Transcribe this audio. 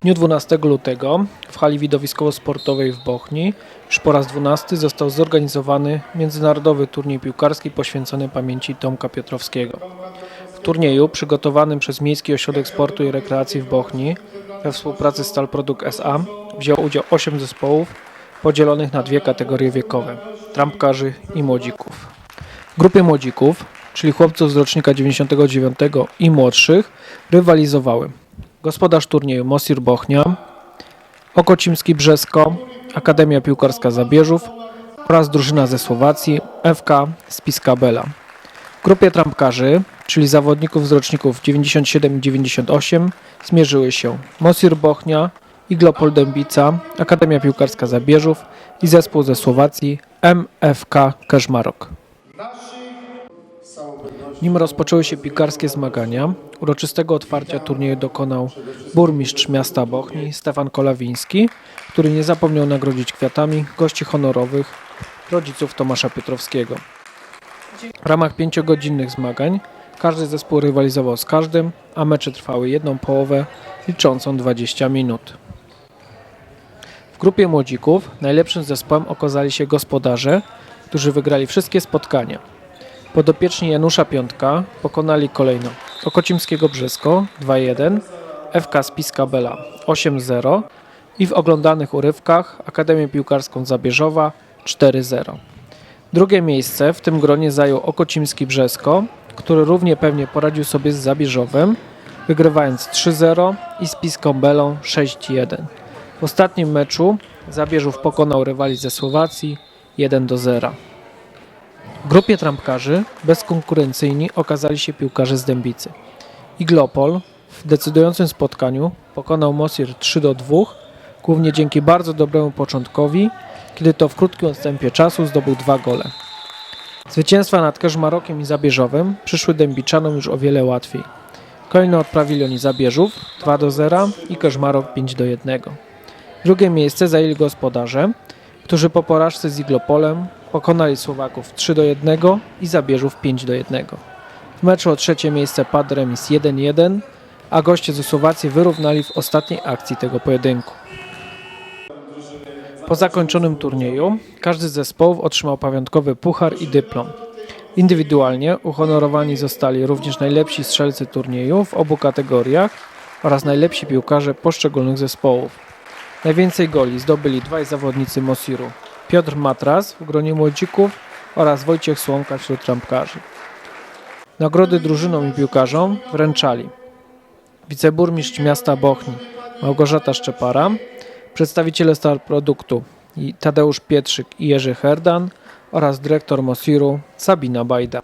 W dniu 12 lutego w hali widowiskowo-sportowej w Bochni już po raz 12 został zorganizowany międzynarodowy turniej piłkarski poświęcony pamięci Tomka Piotrowskiego. W turnieju przygotowanym przez Miejski Ośrodek Sportu i Rekreacji w Bochni we współpracy z Stalproduk SA wzięło udział 8 zespołów podzielonych na dwie kategorie wiekowe – trampkarzy i młodzików. W grupie młodzików, czyli chłopców z rocznika 99 i młodszych, rywalizowały gospodarz turnieju Mosir Bochnia, Okocimski Brzesko, Akademia Piłkarska Zabierzów oraz drużyna ze Słowacji FK Spiska Bela. W grupie trampkarzy, czyli zawodników z roczników 97 i 98, zmierzyły się Mosir Bochnia, Iglopol Dębica, Akademia Piłkarska Zabierzów i zespół ze Słowacji MFK Keżmarok. Nim rozpoczęły się piłkarskie zmagania, uroczystego otwarcia turnieju dokonał burmistrz miasta Bochni Stefan Kolawiński, który nie zapomniał nagrodzić kwiatami gości honorowych rodziców Tomasza Piotrowskiego. W ramach pięciogodzinnych zmagań każdy zespół rywalizował z każdym, a mecze trwały jedną połowę liczącą 20 minut. W grupie młodzików najlepszym zespołem okazali się gospodarze, którzy wygrali wszystkie spotkania. Podopieczni Janusza Piątka pokonali kolejno Okocimskiego Brzesko 2-1, FK Spiska Bela 8-0 i w oglądanych urywkach Akademię Piłkarską Zabierzowa 4-0. Drugie miejsce w tym gronie zajął Okocimski Brzesko, który równie pewnie poradził sobie z Zabierzowem, wygrywając 3-0 i Spiską Belą 6-1. W ostatnim meczu Zabierzów pokonał rywali ze Słowacji 1-0. Grupie trampkarzy bezkonkurencyjni okazali się piłkarze z Dębicy. Iglopol w decydującym spotkaniu pokonał Mosir 3 do 2, głównie dzięki bardzo dobremu początkowi, kiedy to w krótkim odstępie czasu zdobył dwa gole. Zwycięstwa nad Keżmarokiem i Zabierzowem przyszły Dębiczanom już o wiele łatwiej. Kolejno odprawili oni Zabierzów 2 do 0 i Keżmarok 5 do 1. Drugie miejsce zajęli gospodarze, którzy po porażce z Iglopolem pokonali Słowaków 3 do 1 i Zabierzów 5 do 1. W meczu o trzecie miejsce padł remis 1-1, a goście ze Słowacji wyrównali w ostatniej akcji tego pojedynku. Po zakończonym turnieju każdy z zespołów otrzymał pamiątkowy puchar i dyplom. Indywidualnie uhonorowani zostali również najlepsi strzelcy turnieju w obu kategoriach oraz najlepsi piłkarze poszczególnych zespołów. Najwięcej goli zdobyli dwaj zawodnicy Mosiru. Piotr Matras w gronie młodzików oraz Wojciech Słomka wśród trampkarzy. Nagrody drużynom i piłkarzom wręczali wiceburmistrz miasta Bochni Małgorzata Szczepara, przedstawiciele Star Produktu Tadeusz Pietrzyk i Jerzy Herdan oraz dyrektor Mosiru Sabina Bajda.